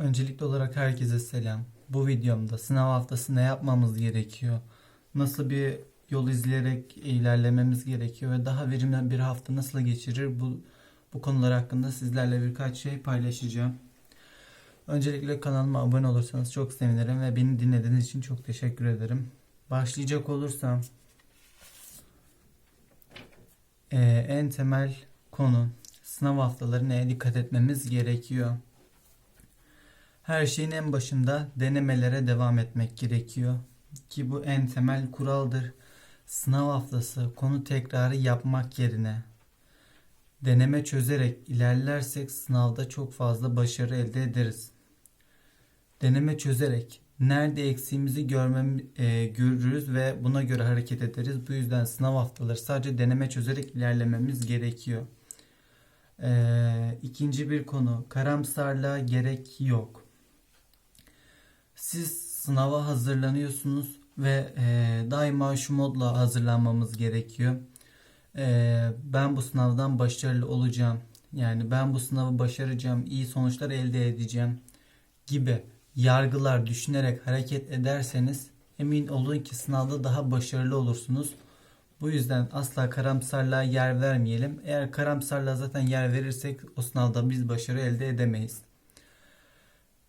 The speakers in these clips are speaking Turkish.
Öncelikli olarak herkese selam. Bu videomda sınav haftası ne yapmamız gerekiyor? Nasıl bir yol izleyerek ilerlememiz gerekiyor ve daha verimli bir hafta nasıl geçirir? Bu bu konular hakkında sizlerle birkaç şey paylaşacağım. Öncelikle kanalıma abone olursanız çok sevinirim ve beni dinlediğiniz için çok teşekkür ederim. Başlayacak olursam en temel konu sınav haftaları neye dikkat etmemiz gerekiyor? Her şeyin en başında denemelere devam etmek gerekiyor. Ki bu en temel kuraldır. Sınav haftası konu tekrarı yapmak yerine deneme çözerek ilerlersek sınavda çok fazla başarı elde ederiz. Deneme çözerek nerede eksiğimizi görmem, e, görürüz ve buna göre hareket ederiz. Bu yüzden sınav haftaları sadece deneme çözerek ilerlememiz gerekiyor. Ee, ikinci bir konu karamsarlığa gerek yok. Siz sınava hazırlanıyorsunuz ve e, daima şu modla hazırlanmamız gerekiyor. E, ben bu sınavdan başarılı olacağım. Yani ben bu sınavı başaracağım, iyi sonuçlar elde edeceğim gibi yargılar düşünerek hareket ederseniz emin olun ki sınavda daha başarılı olursunuz. Bu yüzden asla karamsarlığa yer vermeyelim. Eğer karamsarlığa zaten yer verirsek o sınavda biz başarı elde edemeyiz.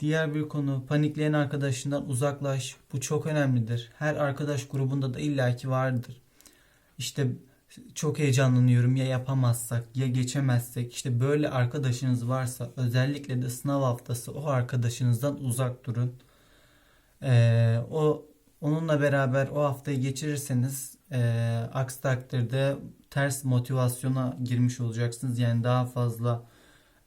Diğer bir konu panikleyen arkadaşından uzaklaş. Bu çok önemlidir. Her arkadaş grubunda da illaki vardır. İşte çok heyecanlanıyorum ya yapamazsak ya geçemezsek işte böyle arkadaşınız varsa özellikle de sınav haftası o arkadaşınızdan uzak durun. Ee, o onunla beraber o haftayı geçirirseniz e, aksi takdirde ters motivasyona girmiş olacaksınız. Yani daha fazla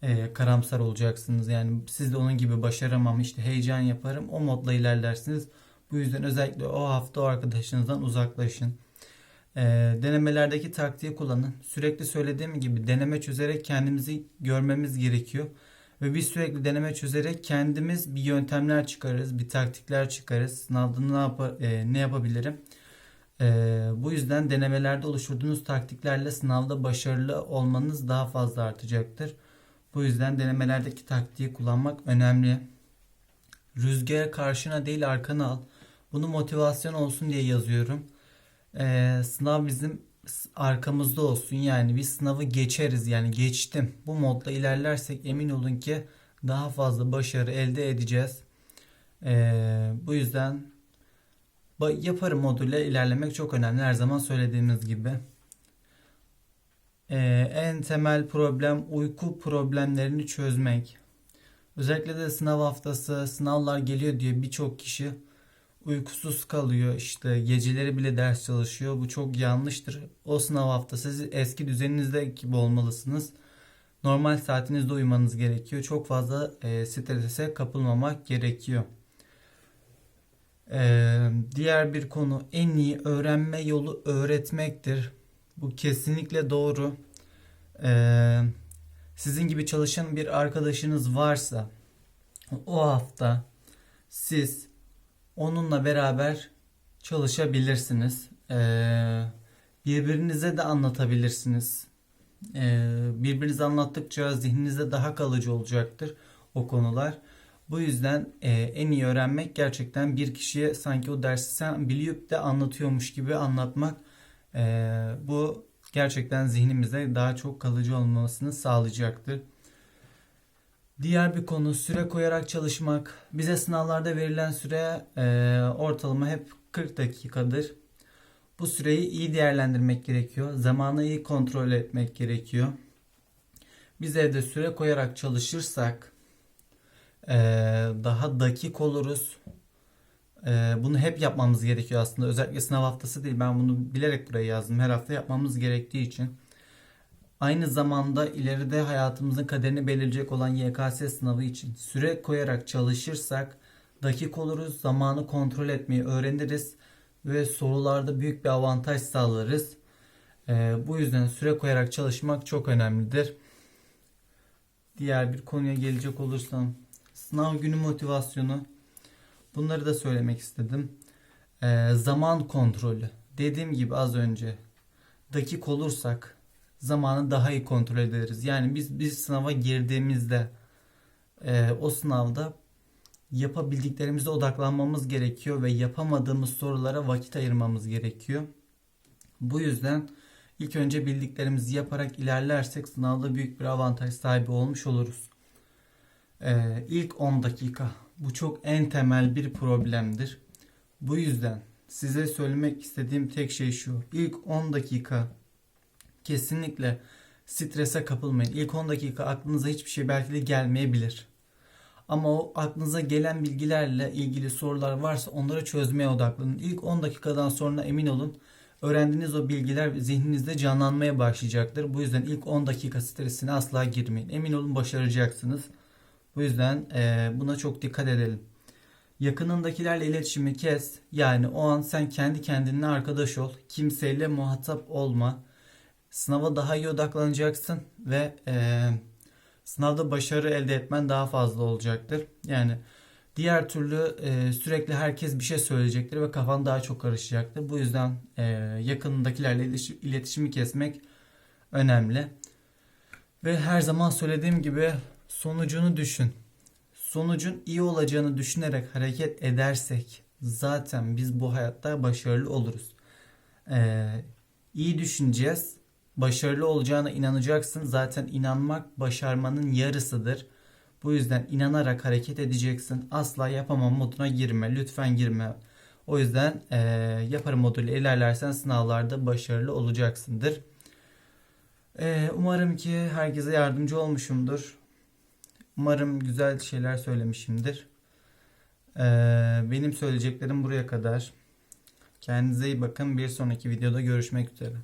e, karamsar olacaksınız. Yani siz de onun gibi başaramam işte heyecan yaparım o modla ilerlersiniz. Bu yüzden özellikle o hafta o arkadaşınızdan uzaklaşın. E, denemelerdeki taktiği kullanın. Sürekli söylediğim gibi deneme çözerek kendimizi görmemiz gerekiyor. Ve biz sürekli deneme çözerek kendimiz bir yöntemler çıkarırız, bir taktikler çıkarırız. Sınavda ne, yap e, ne yapabilirim? E, bu yüzden denemelerde oluşturduğunuz taktiklerle sınavda başarılı olmanız daha fazla artacaktır. Bu yüzden denemelerdeki taktiği kullanmak önemli. Rüzgara karşına değil arkana al. Bunu motivasyon olsun diye yazıyorum. Ee, sınav bizim arkamızda olsun. Yani biz sınavı geçeriz. Yani geçtim. Bu modda ilerlersek emin olun ki daha fazla başarı elde edeceğiz. Ee, bu yüzden yaparım moduyla ilerlemek çok önemli. Her zaman söylediğimiz gibi. Ee, en temel problem uyku problemlerini çözmek. Özellikle de sınav haftası, sınavlar geliyor diye birçok kişi uykusuz kalıyor. İşte geceleri bile ders çalışıyor. Bu çok yanlıştır. O sınav haftası siz eski düzeninizde gibi olmalısınız. Normal saatinizde uyumanız gerekiyor. Çok fazla e, strese kapılmamak gerekiyor. Ee, diğer bir konu en iyi öğrenme yolu öğretmektir. Bu kesinlikle doğru. Ee, sizin gibi çalışan bir arkadaşınız varsa o hafta siz onunla beraber çalışabilirsiniz. Ee, birbirinize de anlatabilirsiniz. Ee, birbirinize anlattıkça zihninizde daha kalıcı olacaktır o konular. Bu yüzden e, en iyi öğrenmek gerçekten bir kişiye sanki o dersi sen biliyip de anlatıyormuş gibi anlatmak. E, bu gerçekten zihnimizde daha çok kalıcı olmasını sağlayacaktır. Diğer bir konu süre koyarak çalışmak. Bize sınavlarda verilen süre e, ortalama hep 40 dakikadır. Bu süreyi iyi değerlendirmek gerekiyor. Zamanı iyi kontrol etmek gerekiyor. Biz evde süre koyarak çalışırsak e, daha dakik oluruz. E, bunu hep yapmamız gerekiyor aslında. Özellikle sınav haftası değil. Ben bunu bilerek buraya yazdım. Her hafta yapmamız gerektiği için. Aynı zamanda ileride hayatımızın kaderini belirleyecek olan YKS sınavı için süre koyarak çalışırsak dakik oluruz, zamanı kontrol etmeyi öğreniriz ve sorularda büyük bir avantaj sağlarız. Ee, bu yüzden süre koyarak çalışmak çok önemlidir. Diğer bir konuya gelecek olursam sınav günü motivasyonu bunları da söylemek istedim. Ee, zaman kontrolü dediğim gibi az önce dakik olursak zamanı daha iyi kontrol ederiz. Yani biz bir sınava girdiğimizde e, o sınavda yapabildiklerimize odaklanmamız gerekiyor ve yapamadığımız sorulara vakit ayırmamız gerekiyor. Bu yüzden ilk önce bildiklerimizi yaparak ilerlersek sınavda büyük bir avantaj sahibi olmuş oluruz. Ee, ilk 10 dakika bu çok en temel bir problemdir. Bu yüzden size söylemek istediğim tek şey şu. İlk 10 dakika kesinlikle strese kapılmayın. İlk 10 dakika aklınıza hiçbir şey belki de gelmeyebilir. Ama o aklınıza gelen bilgilerle ilgili sorular varsa onları çözmeye odaklanın. İlk 10 dakikadan sonra emin olun öğrendiğiniz o bilgiler zihninizde canlanmaya başlayacaktır. Bu yüzden ilk 10 dakika stresine asla girmeyin. Emin olun başaracaksınız. Bu yüzden eee, buna çok dikkat edelim. Yakınındakilerle iletişimi kes. Yani o an sen kendi kendine arkadaş ol. Kimseyle muhatap olma. Sınava daha iyi odaklanacaksın ve eee, sınavda başarı elde etmen daha fazla olacaktır. Yani diğer türlü eee, sürekli herkes bir şey söyleyecektir ve kafan daha çok karışacaktır. Bu yüzden eee, yakınındakilerle iletişi- iletişimi kesmek önemli. Ve her zaman söylediğim gibi sonucunu düşün. Sonucun iyi olacağını düşünerek hareket edersek zaten biz bu hayatta başarılı oluruz. Ee, iyi düşüneceğiz. Başarılı olacağına inanacaksın. Zaten inanmak başarmanın yarısıdır. Bu yüzden inanarak hareket edeceksin. Asla yapamam moduna girme. Lütfen girme. O yüzden ee, yaparım moduyla ilerlersen sınavlarda başarılı olacaksındır. Ee, umarım ki herkese yardımcı olmuşumdur. Umarım güzel şeyler söylemişimdir. Ee, benim söyleyeceklerim buraya kadar. Kendinize iyi bakın. Bir sonraki videoda görüşmek üzere.